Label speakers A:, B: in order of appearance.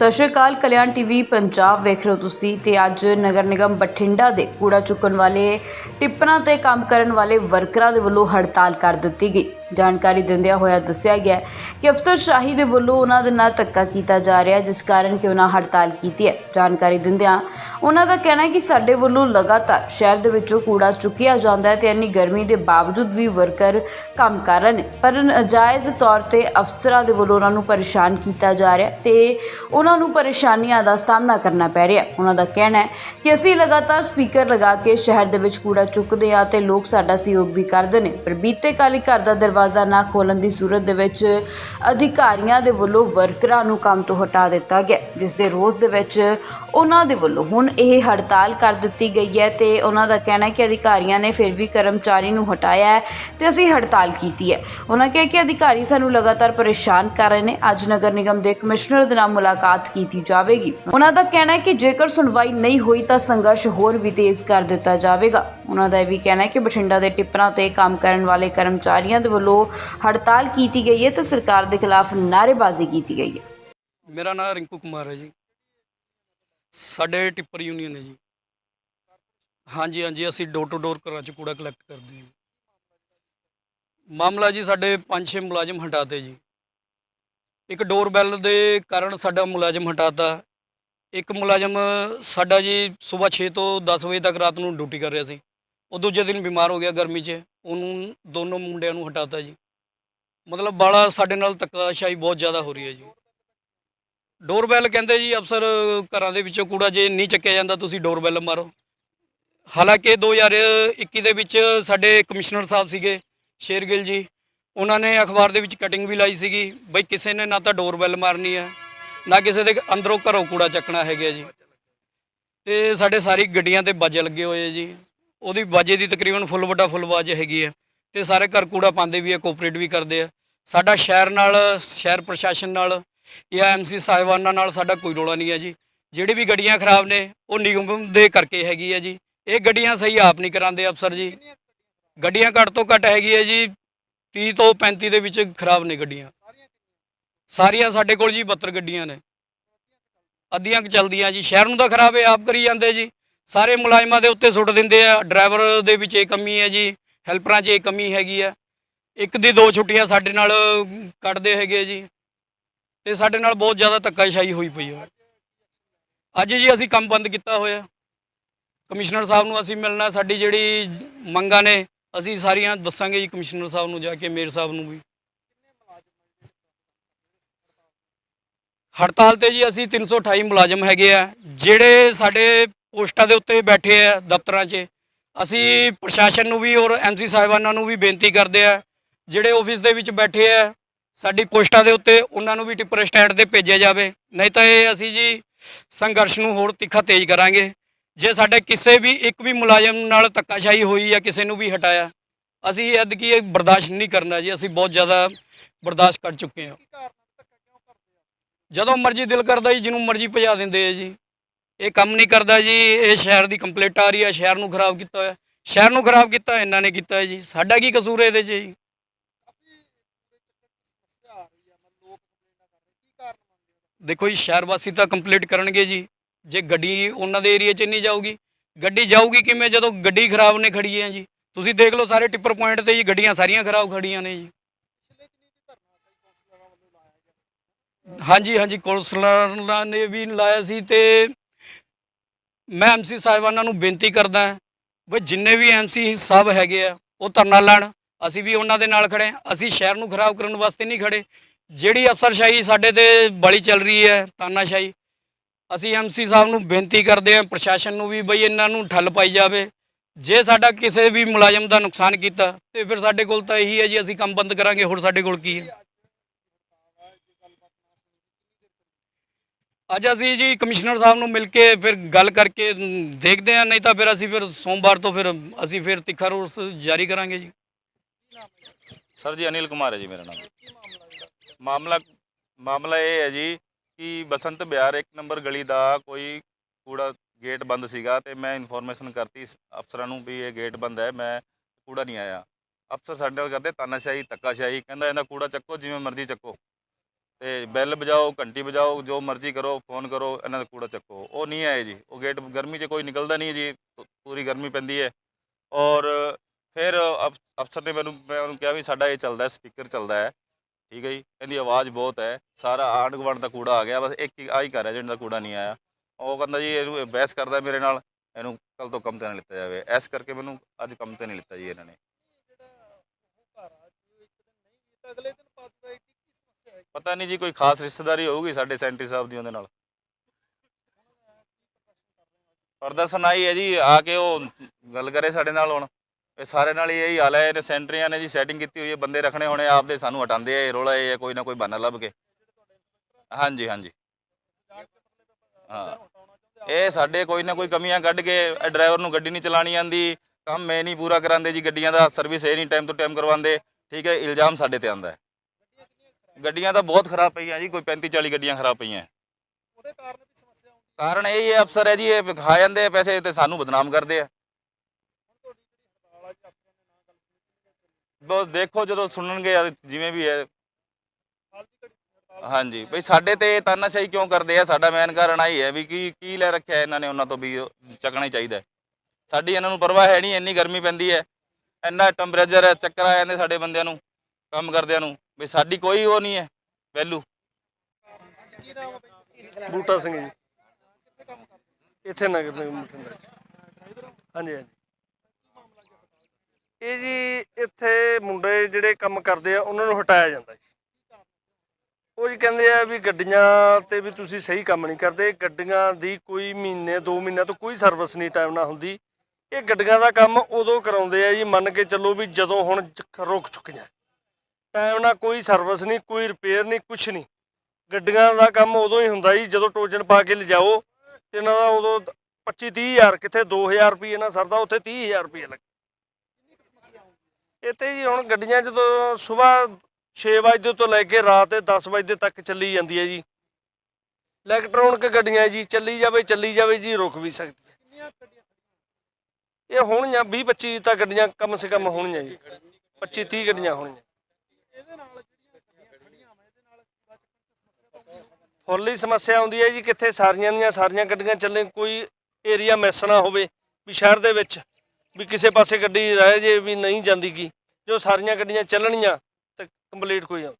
A: ਸਤਿ ਸ਼੍ਰੀ ਅਕਾਲ, ਕਲਿਆਣ ਟੀਵੀ ਪੰਜਾਬ ਵੇਖ ਰਹੇ ਹੋ ਤੁਸੀਂ ਤੇ ਅੱਜ ਨਗਰ ਨਿਗਮ ਬਠਿੰਡਾ ਦੇ ਕੂੜਾ ਚੁੱਕਣ ਵਾਲੇ, ਟਿੱਪਰਾਂ ਤੇ ਕੰਮ ਕਰਨ ਵਾਲੇ ਵਰਕਰਾਂ ਦੇ ਵੱਲੋਂ ਹੜਤਾਲ ਕਰ ਦਿੱਤੀ ਗਈ। ਜਾਣਕਾਰੀ ਦਿੰਦਿਆਂ ਹੋਇਆ ਦੱਸਿਆ ਗਿਆ ਕਿ ਅਫਸਰਸ਼ਾਹੀ ਦੇ ਵੱਲੋਂ ਉਹਨਾਂ ਦੇ ਨਾਲ ਧੱਕਾ ਕੀਤਾ ਜਾ ਰਿਹਾ ਜਿਸ ਕਾਰਨ ਕਿ ਉਹਨਾਂ ਹੜਤਾਲ ਕੀਤੀ ਹੈ। ਜਾਣਕਾਰੀ ਦਿੰਦਿਆਂ ਉਹਨਾਂ ਦਾ ਕਹਿਣਾ ਹੈ ਕਿ ਸਾਡੇ ਵੱਲੋਂ ਲਗਾਤਾਰ ਸ਼ਹਿਰ ਦੇ ਵਿੱਚੋਂ ਕੂੜਾ ਚੁੱਕਿਆ ਜਾਂਦਾ ਹੈ ਤੇ ਇੰਨੀ ਗਰਮੀ ਦੇ ਬਾਵਜੂਦ ਵੀ ਵਰਕਰ ਕੰਮ ਕਰ ਰਹੇ ਨੇ। ਪਰ ਨਾਜਾਇਜ਼ ਤੌਰ ਤੇ ਅਫਸਰਾਂ ਦੇ ਵੱਲੋਂ ਉਹਨਾਂ ਨੂੰ ਪਰੇਸ਼ਾਨ ਕੀਤਾ ਜਾ ਰਿਹਾ ਹੈ ਤੇ ਉਹਨਾਂ ਨੂੰ ਪਰੇਸ਼ਾਨੀਆਂ ਦਾ ਸਾਹਮਣਾ ਕਰਨਾ ਪੈ ਰਿਹਾ ਉਹਨਾਂ ਦਾ ਕਹਿਣਾ ਹੈ ਕਿ ਅਸੀਂ ਲਗਾਤਾਰ ਸਪੀਕਰ ਲਗਾ ਕੇ ਸ਼ਹਿਰ ਦੇ ਵਿੱਚ ਕੂੜਾ ਚੁੱਕਦੇ ਆ ਤੇ ਲੋਕ ਸਾਡਾ ਸਹਿਯੋਗ ਵੀ ਕਰਦੇ ਨੇ। ਪਰ ਬੀਤੇ ਕੱਲ੍ਹ ਹੀ ਘਰ ਦਾ ਦਰਵਾਜ਼ਾ ਨਾ ਖੋਲਣ ਦੀ ਸੂਰਤ ਦੇ ਵਿੱਚ ਅਧਿਕਾਰੀਆਂ ਦੇ ਵੱਲੋਂ ਵਰਕਰਾਂ ਨੂੰ ਕੰਮ ਤੋਂ ਹਟਾ ਦਿੱਤਾ ਗਿਆ। ਜਿਸ ਦੇ ਰੋਸ ਦੇ ਵਿੱਚ ਉਹਨਾਂ ਦੇ ਵੱਲੋਂ ਹੁਣ ਇਹ ਹੜਤਾਲ ਕਰ ਦਿੱਤੀ ਗਈ ਹੈ ਤੇ ਉਹਨਾਂ ਦਾ ਕਹਿਣਾ ਹੈ ਕਿ ਅਧਿਕਾਰੀਆਂ ਨੇ ਫਿਰ ਵੀ ਕਰਮਚਾਰੀ ਨੂੰ ਹਟਾਇਆ ਹੈ ਤੇ ਅਸੀਂ ਹੜਤਾਲ ਕੀਤੀ ਹੈ। ਉਹਨਾਂ ਕਿਹਾ ਕਿ ਅਧਿਕਾਰੀ ਸਾਨੂੰ ਲਗਾਤਾਰ ਪਰੇਸ਼ਾਨ ਕਰ ਰਹੇ ਨੇ। ਅੱਜ ਨਗਰ ਨਿਗਮ ਦੇ ਕਮਿਸ਼ਨਰ ਦੇ ਨਾਲ ਮੁਲਾਕਾਤ ਕੀਤੀ ਜਾਵੇਗੀ। ਉਹਨਾਂ ਦਾ ਕਹਿਣਾ ਹੈ ਕਿ ਜੇਕਰ ਸੁਣਵਾਈ ਨਹੀਂ ਹੋਈ ਤਾਂ ਸੰਘਰਸ਼ ਹੋਰ ਵੀ ਤੇਜ਼ ਕਰ ਦਿੱਤਾ ਜਾਵੇਗਾ। ਉਹਨਾਂ ਦਾ ਇਹ ਵੀ ਕਹਿਣਾ ਹੈ ਕਿ ਬਠਿੰਡਾ ਦੇ ਟਿੱਪਰਾਂ ਤੇ ਕੰਮ ਕਰਨ ਵਾਲੇ ਕਰਮਚਾਰੀਆਂ ਦੇ ਵੱਲੋਂ ਹੜਤਾਲ ਕੀਤੀ ਗਈ ਹੈ ਤੇ ਸਰਕਾਰ ਦੇ ਖਿਲਾਫ ਨਾਅਰੇਬਾਜ਼ੀ ਕੀਤੀ ਗਈ ਹੈ।
B: ਮੇਰਾ ਨਾਮ ਰਿੰਕੂ ਕੁਮਾਰ ਹੈ ਜੀ। ਸਾਡੇ ਟਿੱਪਰ ਯੂਨੀਅਨ ਹੈ ਜੀ। ਹਾਂਜੀ ਹਾਂਜੀ, ਅਸੀਂ ਡੋਰ ਟੂ ਡੋਰ ਘਰਾਂ 'ਚ ਕੂੜਾ ਕਲੈਕਟ ਕਰਦੇ ਹਾਂ ਮਾਮਲਾ ਜੀ ਸਾਡੇ 5-6 ਮੁਲਾਜ਼ਮ ਹਟਾਤੇ ਜੀ। ਇੱਕ ਡੋਰ ਬੈਲ ਦੇ ਕਾਰਨ ਸਾਡਾ ਮੁਲਾਜ਼ਮ ਹਟਾਤਾ। ਇੱਕ ਮੁਲਾਜ਼ਮ ਸਾਡਾ ਜੀ ਸਵੇਰ 6 ਤੋਂ 10 ਵਜੇ ਤੱਕ ਰਾਤ ਨੂੰ ਡਿਊਟੀ ਕਰ ਰਿਹਾ ਸੀ। ਉਹ ਦੂਜੇ ਦਿਨ ਬਿਮਾਰ ਹੋ ਗਿਆ ਗਰਮੀ 'ਚ, ਉਹਨੂੰ ਦੋਨੋਂ ਮੁੰਡਿਆਂ ਨੂੰ ਹਟਾਤਾ ਜੀ। ਮਤਲਬ ਬਾਲਾ ਸਾਡੇ ਨਾਲ ਧੱਕਾਸ਼ਾਹੀ ਬਹੁਤ ਜ਼ਿਆਦਾ ਹੋ ਰਹੀ ਹੈ ਜੀ। ਡੋਰਬੈਲ ਕਹਿੰਦੇ ਜੀ ਅਫਸਰ ਘਰਾਂ ਦੇ ਵਿੱਚੋਂ ਕੂੜਾ ਜੇ ਨਹੀਂ ਚੱਕਿਆ ਜਾਂਦਾ ਤੁਸੀਂ ਡੋਰਬੈਲ ਮਾਰੋ। ਹਾਲਾਂਕਿ 2021 ਦੇ ਵਿੱਚ ਸਾਡੇ ਕਮਿਸ਼ਨਰ ਸਾਹਿਬ ਸੀਗੇ ਸ਼ੇਰਗਿੱਲ ਜੀ, ਉਹਨਾਂ ਨੇ ਅਖਬਾਰ ਦੇ ਵਿੱਚ ਕਟਿੰਗ ਵੀ ਲਾਈ ਸੀਗੀ ਬਈ ਕਿਸੇ ਨੇ ਨਾ ਤਾਂ ਡੋਰਬੈਲ ਮਾਰਨੀ ਹੈ, ਨਾ ਕਿਸੇ ਦੇ ਅੰਦਰੋਂ ਘਰੋਂ ਕੂੜਾ ਚੱਕਣਾ ਹੈਗਾ ਜੀ। ਤੇ ਸਾਡੇ ਸਾਰੀ ਗੱਡੀਆਂ ਤੇ ਬਾਜੇ ਲੱਗੇ ਹੋਏ ਜੀ। ਉਹਦੀ ਬਾਜੇ ਦੀ ਤਕਰੀਬਨ ਫੁੱਲ ਵੱਡਾ ਫੁੱਲ ਵਾਜ ਹੈਗੀ ਹੈ ਤੇ ਸਾਰੇ ਘਰ ਕੂੜਾ ਪਾਉਂਦੇ ਵੀ ਆ ਕੋਆਪਰੇਟ ਵੀ ਕਰਦੇ ਆ। ਸਾਡਾ ਸ਼ਹਿਰ ਨਾਲ, ਸ਼ਹਿਰ ਪ੍ਰਸ਼ਾਸਨ ਨਾਲ ਜਾਂ ਐਮਸੀ ਸਾਹਿਬਾਨਾਂ ਨਾਲ ਸਾਡਾ ਕੋਈ ਰੋਲਾ ਨਹੀਂ ਹੈ ਜੀ। ਜਿਹੜੀ ਵੀ ਗੱਡੀਆਂ ਖਰਾਬ ਨੇ, ਉਹ ਨਿਗਮ ਦੇ ਕਰਕੇ ਹੈਗੀ ਹੈ ਜੀ। ਇਹ ਗੱਡੀਆਂ ਸਹੀ ਆਪ ਨਹੀਂ ਕਰਾਉਂਦੇ ਅਫਸਰ ਜੀ। ਗੱਡੀਆਂ ਘੱਟ ਤੋਂ ਘੱਟ ਹੈਗੀ ਹੈ ਜੀ 30 ਤੋਂ 35 ਦੇ ਵਿੱਚ ਖਰਾਬ ਨੇ ਗੱਡੀਆਂ। ਸਾਰੀਆਂ ਸਾਡੇ ਕੋਲ ਜੀ 72 ਗੱਡੀਆਂ ਨੇ। ਅੱਧੀਆਂ ਕੁ ਚੱਲਦੀਆਂ ਜੀ। ਸ਼ਹਿਰ ਨੂੰ ਤਾਂ ਖਰਾਬ ਹੈ ਆਪ ਕਰੀ ਜਾਂਦੇ ਜੀ। ਸਾਰੇ ਮੁਲਾਜ਼ਮਾਂ ਦੇ ਉੱਤੇ ਸੁੱਟ ਦਿੰਦੇ ਆ, ਡਰਾਈਵਰ ਦੇ ਵਿੱਚ ਇਹ ਕਮੀ ਹੈ ਜੀ, ਹੈਲਪਰਾਂ 'ਚ ਇਹ ਕਮੀ ਹੈਗੀ ਆ। ਇੱਕ ਦੀ ਦੋ ਛੁੱਟੀਆਂ ਸਾਡੇ ਨਾਲ ਕੱਢਦੇ ਹੈਗੇ ਜੀ, ਤੇ ਸਾਡੇ ਨਾਲ ਬਹੁਤ ਜ਼ਿਆਦਾ ਧੱਕਾਸ਼ਾਹੀ ਹੋਈ ਪਈ ਹੈ ਅੱਜ ਜੀ ਅਸੀਂ ਕੰਮ ਬੰਦ ਕੀਤਾ ਹੋਇਆ। ਕਮਿਸ਼ਨਰ ਸਾਹਿਬ ਨੂੰ ਅਸੀਂ ਮਿਲਣਾ, ਸਾਡੀ ਜਿਹੜੀ ਮੰਗਾਂ ਨੇ, ਅਸੀਂ ਸਾਰੀਆਂ ਦੱਸਾਂਗੇ ਜੀ ਕਮਿਸ਼ਨਰ ਸਾਹਿਬ ਨੂੰ ਜਾ ਕੇ, ਮੇਅਰ ਸਾਹਿਬ ਨੂੰ ਵੀ। ਹੜਤਾਲ ਤੇ ਜੀ ਅਸੀਂ 328 ਮੁਲਾਜ਼ਮ ਹੈਗੇ ਆ, ਜਿਹੜੇ ਸਾਡੇ ਪੋਸਟਾਂ ਦੇ ਉੱਤੇ ਬੈਠੇ ਆ ਦਫ਼ਤਰਾਂ 'ਚ। ਅਸੀਂ ਪ੍ਰਸ਼ਾਸਨ ਨੂੰ ਵੀ ਔਰ ਐਮਸੀ ਸਾਹਿਬਾਨਾਂ ਨੂੰ ਵੀ ਬੇਨਤੀ ਕਰਦੇ ਆ, ਜਿਹੜੇ ਆਫਿਸ ਦੇ ਵਿੱਚ ਬੈਠੇ ਆ, ਸਾਡੀ ਪੋਸਟਾਂ ਦੇ ਉੱਤੇ ਉਹਨਾਂ ਨੂੰ ਵੀ ਟਿੱਪਰ ਸਟੈਂਡ ਤੇ ਭੇਜਿਆ ਜਾਵੇ। ਨਹੀਂ ਤਾਂ ਇਹ ਅਸੀਂ ਜੀ ਸੰਘਰਸ਼ ਨੂੰ ਹੋਰ ਤਿੱਖਾ ਤੇਜ਼ ਕਰਾਂਗੇ। ਜੇ ਸਾਡੇ ਕਿਸੇ ਵੀ ਇੱਕ ਵੀ ਮੁਲਾਜ਼ਮ ਨਾਲ ਧੱਕਾਸ਼ਾਹੀ ਹੋਈ ਜਾਂ ਕਿਸੇ ਨੂੰ ਵੀ ਹਟਾਇਆ, ਅਸੀਂ ਅੱਦ ਕੀ ਇਹ ਬਰਦਾਸ਼ਤ ਨਹੀਂ ਕਰਨਾ ਜੀ, ਅਸੀਂ ਬਹੁਤ ਜ਼ਿਆਦਾ ਬਰਦਾਸ਼ਤ ਕਰ ਚੁੱਕੇ ਹਾਂ। ਜਦੋਂ ਮਰਜ਼ੀ ਦਿਲ ਕਰਦਾ ਜੀ, ਜਿਹਨੂੰ ਮਰਜ਼ੀ ਭਜਾ ਦਿੰਦੇ ਆ ਜੀ। ਇਹ ਕੰਮ ਨਹੀਂ ਕਰਦਾ ਜੀ, ਇਹ ਸ਼ਹਿਰ ਦੀ ਕੰਪਲੀਟ ਆ ਰਹੀ ਹੈ, ਸ਼ਹਿਰ ਨੂੰ ਖਰਾਬ ਕੀਤਾ ਹੋਇਆ। ਸ਼ਹਿਰ ਨੂੰ ਖਰਾਬ ਕੀਤਾ, ਇਹਨਾਂ ਨੇ ਕੀਤਾ ਜੀ। ਸਾਡਾ ਕੀ ਕਸੂਰ ਹੈ ਇਹਦੇ 'ਚ ਜੀ? ਦੇਖੋ ਜੀ, ਸ਼ਹਿਰ ਵਾਸੀ ਤਾਂ ਕੰਪਲੀਟ ਕਰਨਗੇ ਜੀ। ਜੇ ਗੱਡੀ ਉਹਨਾਂ ਦੇ ਏਰੀਆ 'ਚ ਨਹੀਂ ਜਾਊਗੀ, ਗੱਡੀ ਜਾਊਗੀ ਕਿਵੇਂ ਜਦੋਂ ਗੱਡੀ ਖਰਾਬ ਨੇ ਖੜੀ ਹੈ ਜੀ? ਤੁਸੀਂ ਦੇਖ ਲਓ ਸਾਰੇ ਟਿੱਪਰ ਪੁਆਇੰਟ ਤੇ ਜੀ, ਗੱਡੀਆਂ ਸਾਰੀਆਂ ਖਰਾਬ ਖੜੀਆਂ ਨੇ ਜੀ। ਹਾਂਜੀ ਹਾਂਜੀ, ਕੌਂਸਲਰਾਂ ਨੇ ਵੀ ਲਾਇਆ ਸੀ ਤੇ ਮੈਂ ਐਮਸੀ ਸਾਹਿਬਾਨਾਂ ਨੂੰ ਬੇਨਤੀ ਕਰਦਾ ਵੀ ਜਿੰਨੇ ਵੀ ਐਮਸੀ ਸਾਹਿਬ ਹੈਗੇ ਆ, ਉਹ ਧਰਨਾ ਲਾਣ। ਅਸੀਂ ਵੀ ਉਹਨਾਂ ਦੇ ਨਾਲ ਖੜੇ ਅਸੀਂ ਸ਼ਹਿਰ ਨੂੰ ਖਰਾਬ ਕਰਨ ਵਾਸਤੇ ਨਹੀਂ ਖੜੇ ਜਿਹੜੀ ਅਫਸਰਸ਼ਾਹੀ ਸਾਡੇ ਤੇ ਬੜੀ ਚੱਲ ਰਹੀ ਹੈ, ਤਾਨਾਸ਼ਾਹੀ, ਅਸੀਂ ਐਮਸੀ ਸਾਹਿਬ ਨੂੰ ਬੇਨਤੀ ਕਰਦੇ ਹਾਂ, ਪ੍ਰਸ਼ਾਸਨ ਨੂੰ ਵੀ ਬਈ ਇਹਨਾਂ ਨੂੰ ਠੱਲ ਪਾਈ ਜਾਵੇ। ਜੇ ਸਾਡਾ ਕਿਸੇ ਵੀ ਮੁਲਾਜ਼ਮ ਦਾ ਨੁਕਸਾਨ ਕੀਤਾ, ਤੇ ਫਿਰ ਸਾਡੇ ਕੋਲ ਤਾਂ ਇਹੀ ਹੈ ਜੀ, ਅਸੀਂ ਕੰਮ ਬੰਦ ਕਰਾਂਗੇ, ਹੋਰ ਸਾਡੇ ਕੋਲ ਕੀ ਹੈ? ਅੱਜ ਅਸੀਂ ਜੀ ਕਮਿਸ਼ਨਰ ਸਾਹਿਬ ਨੂੰ ਮਿਲ ਕੇ ਫਿਰ ਗੱਲ ਕਰਕੇ ਦੇਖਦੇ ਹਾਂ, ਨਹੀਂ ਤਾਂ ਫਿਰ ਅਸੀਂ ਫਿਰ ਸੋਮਵਾਰ ਤੋਂ ਫਿਰ ਅਸੀਂ ਫਿਰ ਤਿੱਖਾ ਰੋਸ ਜਾਰੀ ਕਰਾਂਗੇ ਜੀ।
C: ਸਰ ਜੀ, ਅਨਿਲ ਕੁਮਾਰ ਹੈ ਜੀ ਮੇਰਾ ਨਾਮ। ਮਾਮਲਾ ਮਾਮਲਾ ਇਹ ਹੈ ਜੀ ਕਿ ਬਸੰਤ ਬਿਹਾਰ ਇੱਕ ਨੰਬਰ ਗਲੀ ਦਾ ਕੋਈ ਕੂੜਾ ਗੇਟ ਬੰਦ ਸੀਗਾ ਤੇ ਮੈਂ ਇਨਫੋਰਮੇਸ਼ਨ ਕਰਤੀ ਅਫਸਰਾਂ ਨੂੰ ਵੀ ਇਹ ਗੇਟ ਬੰਦ ਹੈ, ਮੈਂ ਕੂੜਾ ਨਹੀਂ ਆਇਆ। ਅਫਸਰ ਸਾਡੇ ਨਾਲ ਕਰਦੇ, ਤਾਨਾਸ਼ਾਹੀ ਤੱਕਾਸ਼ਾਹੀ ਕਹਿੰਦਾ ਇਹਦਾ ਕੂੜਾ ਚੱਕੋ, ਜਿਵੇਂ ਮਰਜ਼ੀ ਚੱਕੋ। ਤੇ ਬੈਲ ਵਜਾਓ, ਘੰਟੀ ਵਜਾਓ, ਜੋ ਮਰਜ਼ੀ ਕਰੋ, ਫੋਨ ਕਰੋ, ਇਹਨਾਂ ਦਾ ਕੂੜਾ ਚੱਕੋ। ਉਹ ਨਹੀਂ ਆਏ ਜੀ। ਉਹ ਗੇਟ ਗਰਮੀ 'ਚ ਕੋਈ ਨਿਕਲਦਾ ਨਹੀਂ ਜੀ। ਪੂਰੀ ਗਰਮੀ ਪੈਂਦੀ ਹੈ। ਔਰ ਫਿਰ ਅਫ- ਅਫਸਰ ਨੇ ਮੈਨੂੰ, ਮੈਂ ਉਹਨੂੰ ਕਿਹਾ ਵੀ ਸਾਡਾ ਇਹ ਚੱਲਦਾ ਸਪੀਕਰ ਚੱਲਦਾ ਹੈ। ਠੀਕ ਹੈ ਜੀ। ਇਹਦੀ ਆਵਾਜ਼ ਬਹੁਤ ਹੈ। ਸਾਰਾ ਆਂਢ ਗੁਆਂਢ ਦਾ ਕੂੜਾ ਆ ਗਿਆ। ਬਸ ਇੱਕ ਹੀ, ਆਹੀ ਘਰ ਹੈ ਜਿਹਨਾਂ ਦਾ ਕੂੜਾ ਨਹੀਂ ਆਇਆ। ਉਹ ਕਹਿੰਦਾ ਜੀ, ਇਹਨੂੰ ਬਹਿਸ ਕਰਦਾ ਮੇਰੇ ਨਾਲ। ਇਹਨੂੰ ਕੱਲ ਤੋਂ ਕੰਮ ਤੇ ਨਾ ਲਿੱਤਾ ਜਾਵੇ। ਇਸ ਕਰਕੇ ਮੈਨੂੰ ਅੱਜ ਕੰਮ ਤੇ ਨਹੀਂ ਲਿੱਤਾ ਜੀ ਇਹਨਾਂ ਨੇ। ਪਤਾ ਨਹੀਂ ਜੀ, ਕੋਈ ਖਾਸ ਰਿਸ਼ਤੇਦਾਰੀ ਹੋਊਗੀ ਸਾਡੇ ਸੈਂਟਰੀ ਸਾਹਿਬ ਦੀ ਉਹਦੇ ਨਾਲ। ਪ੍ਰਦਰਸ਼ਨ ਆਈ ਹੈ ਜੀ, ਆ ਕੇ ਉਹ ਗੱਲ ਕਰੇ ਸਾਡੇ ਨਾਲ ਹੁਣ। ਇਹ ਸਾਰੇ ਨਾਲ ਹੀ ਇਹੀ ਹਾਲ ਹੈ, ਇਹਨੇ ਸੈਂਟਰੀਆਂ ਨੇ ਜੀ ਸੈਟਿੰਗ ਕੀਤੀ ਹੋਈ ਹੈ, ਬੰਦੇ ਰੱਖਣੇ ਹੋਣੇ ਆਪਦੇ, ਸਾਨੂੰ ਹਟਾਉਂਦੇ ਆ, ਇਹ ਰੋਲਾ ਇਹ ਕੋਈ ਨਾ ਕੋਈ ਬਹਾਨਾ ਲੱਭ ਕੇ। ਹਾਂਜੀ ਹਾਂਜੀ। ਹਾਂ। ਇਹ ਸਾਡੇ ਕੋਈ ਨਾ ਕੋਈ ਕਮੀਆਂ ਕੱਢ ਕੇ ਡਰਾਈਵਰ ਨੂੰ ਗੱਡੀ ਨਹੀਂ ਚਲਾਣੀ ਆਂਦੀ, ਕੰਮ ਮੈਂ ਨਹੀਂ ਪੂਰਾ ਕਰਾਉਂਦੇ ਜੀ, ਗੱਡੀਆਂ ਦਾ ਸਰਵਿਸ ਇਹ ਨਹੀਂ ਟਾਈਮ ਤੋਂ ਟਾਈਮ ਕਰਵਾਉਂਦੇ। ਠੀਕ ਹੈ, ਇਲਜ਼ਾਮ ਸਾਡੇ ਤੇ ਆਂਦਾ ਹੈ। ਗੱਡੀਆਂ ਤਾਂ ਬਹੁਤ ਖਰਾਬ ਪਈਆਂ ਜੀ, ਕੋਈ 35 40 ਗੱਡੀਆਂ ਖਰਾਬ ਪਈਆਂ।
D: ਉਹਦੇ ਕਾਰਨ ਵੀ ਸਮੱਸਿਆ ਆਉਂਦੀ
C: ਕਾਰਨ ਇਹ ਹੀ ਹੈ, ਅਫਸਰ ਹੈ ਜੀ, ਇਹ ਖਾ ਜਾਂਦੇ ਆ ਪੈਸੇ ਤੇ ਸਾਨੂੰ ਬਦਨਾਮ ਕਰਦੇ ਆ। ਬਸ ਦੇਖੋ ਜਦੋਂ ਸੁਣਨਗੇ ਜਿਵੇਂ ਵੀ ਹੈ। ਹਾਂਜੀ, ਬਈ ਸਾਡੇ ਤੇ ਤਾਨਾਸ਼ਾਹੀ ਕਿਉਂ ਕਰਦੇ ਆ? ਸਾਡਾ ਮੇਨ ਕਾਰਨ ਆਹੀ ਹੈ ਵੀ ਕੀ ਕੀ ਲੈ ਰੱਖਿਆ ਇਹਨਾਂ ਨੇ ਉਹਨਾਂ ਤੋਂ ਵੀ ਚੱਕਣਾ ਹੀ ਚਾਹੀਦਾ। ਸਾਡੀ ਇਹਨਾਂ ਨੂੰ ਪਰਵਾਹ ਹੈ ਨਹੀਂ, ਇੰਨੀ ਗਰਮੀ ਪੈਂਦੀ ਹੈ। ਇੰਨਾ ਟੈਂਪਰੇਚਰ ਹੈ, ਚੱਕਰ ਆ ਜਾਂਦੇ ਸਾਡੇ ਬੰਦਿਆਂ ਨੂੰ, ਕੰਮ ਕਰਦਿਆਂ ਨੂੰ। ਵੀ ਸਾਡੀ ਕੋਈ ਉਹ ਨਹੀਂ ਹੈ, ਵੈਲੂ।
E: ਬੂਟਾ ਸਿੰਘ ਜੀ। ਇੱਥੇ ਨਗਰ ਨਿਗਮ ਬਠਿੰਡਾ 'ਚ। ਹਾਂਜੀ ਹਾਂਜੀ। ਇਹ ਜੀ ਇੱਥੇ ਮੁੰਡੇ ਜਿਹੜੇ ਕੰਮ ਕਰਦੇ ਆ, ਉਹਨਾਂ ਨੂੰ ਹਟਾਇਆ ਜਾਂਦਾ ਜੀ। ਉਹ ਜੀ ਕਹਿੰਦੇ ਆ ਵੀ ਗੱਡੀਆਂ ਤੇ ਵੀ ਤੁਸੀਂ ਸਹੀ ਕੰਮ ਨਹੀਂ ਕਰਦੇ। ਗੱਡੀਆਂ ਦੀ ਕੋਈ ਮਹੀਨੇ 2 ਮਹੀਨਿਆਂ ਤੋਂ ਕੋਈ ਸਰਵਿਸ ਨਹੀਂ ਟਾਈਮ ਨਾਲ ਹੁੰਦੀ। ਇਹ ਗੱਡੀਆਂ ਦਾ ਕੰਮ ਉਦੋਂ ਕਰਾਉਂਦੇ ਆ ਜੀ, ਮੰਨ ਕੇ ਚੱਲੋ ਵੀ ਜਦੋਂ ਹੁਣ ਜ- ਰੁਕ ਚੁੱਕੀਆਂ। ਟਾਈਮ ਨਾਲ ਕੋਈ ਸਰਵਿਸ ਨਹੀਂ, ਕੋਈ ਰਿਪੇਅਰ ਨਹੀਂ, ਕੁਛ ਨਹੀਂ। ਗੱਡੀਆਂ ਦਾ ਕੰਮ ਉਦੋਂ ਹੀ ਹੁੰਦਾ ਜੀ, ਜਦੋਂ ਟੋਜਨ ਪਾ ਕੇ ਲਿਜਾਓ, ਤੇ ਇਹਨਾਂ ਦਾ ਉਦੋਂ 25 30000 ਕਿੱਥੇ 2000 ਰੁਪਏ ਨਾਲ ਸਰਦਾ, ਉੱਥੇ 30000 ਰੁਪਏ ਲੱਗ ਇੱਥੇ ਜੀ ਹੁਣ ਗੱਡੀਆਂ ਜਦੋਂ ਸਵੇਰ 6 ਵਜੇ ਤੋਂ ਲੈ ਕੇ ਰਾਤ ਦੇ 10 ਵਜੇ ਤੱਕ ਚੱਲੀ ਜਾਂਦੀ ਹੈ ਜੀ। ਇਲੈਕਟ੍ਰੋਨਿਕ ਗੱਡੀਆਂ ਜੀ, ਚੱਲੀ ਜਾਵੇ ਚੱਲੀ ਜਾਵੇ ਜੀ, ਰੁਕ ਵੀ ਸਕਦੀ ਹੈ। ਇਹ ਹੋਣੀਆਂ 20 25 ਤਾਂ ਗੱਡੀਆਂ ਕਮ ਸੇ ਕਮ ਹੋਣੀਆਂ ਜੀ 25 30 ਗੱਡੀਆਂ ਹੋਣੀਆਂ।
D: ਇਹਦੇ ਨਾਲ ਜਿਹੜੀਆਂ ਖੜੀਆਂ ਵਾ, ਇਹਦੇ ਨਾਲ ਕੂੜਾ ਚੱਕਣ ਚ ਸਮੱਸਿਆ ਤਾਂ ਆਉਂਦੀ ਹੋਊਗੀ।
E: ਫੁੱਲ ਸਮੱਸਿਆ ਆਉਂਦੀ ਹੈ ਜੀ, ਕਿੱਥੇ ਸਾਰੀਆਂ ਦੀਆਂ ਸਾਰੀਆਂ ਗੱਡੀਆਂ ਚੱਲੇ ਕੋਈ ਏਰੀਆ ਮਿਸ ਨਾ ਹੋਵੇ ਵੀ ਸ਼ਹਿਰ ਦੇ ਵਿੱਚ, ਵੀ ਕਿਸੇ ਪਾਸੇ ਗੱਡੀ ਰਹਿ ਜੇ ਵੀ ਨਹੀਂ ਜਾਂਦੀ ਗੀ। ਜੋ ਸਾਰੀਆਂ ਗੱਡੀਆਂ ਚੱਲਣੀਆਂ, ਤੇ ਕੰਪਲੀਟ ਕੋਈ ਆਉਂਦੀ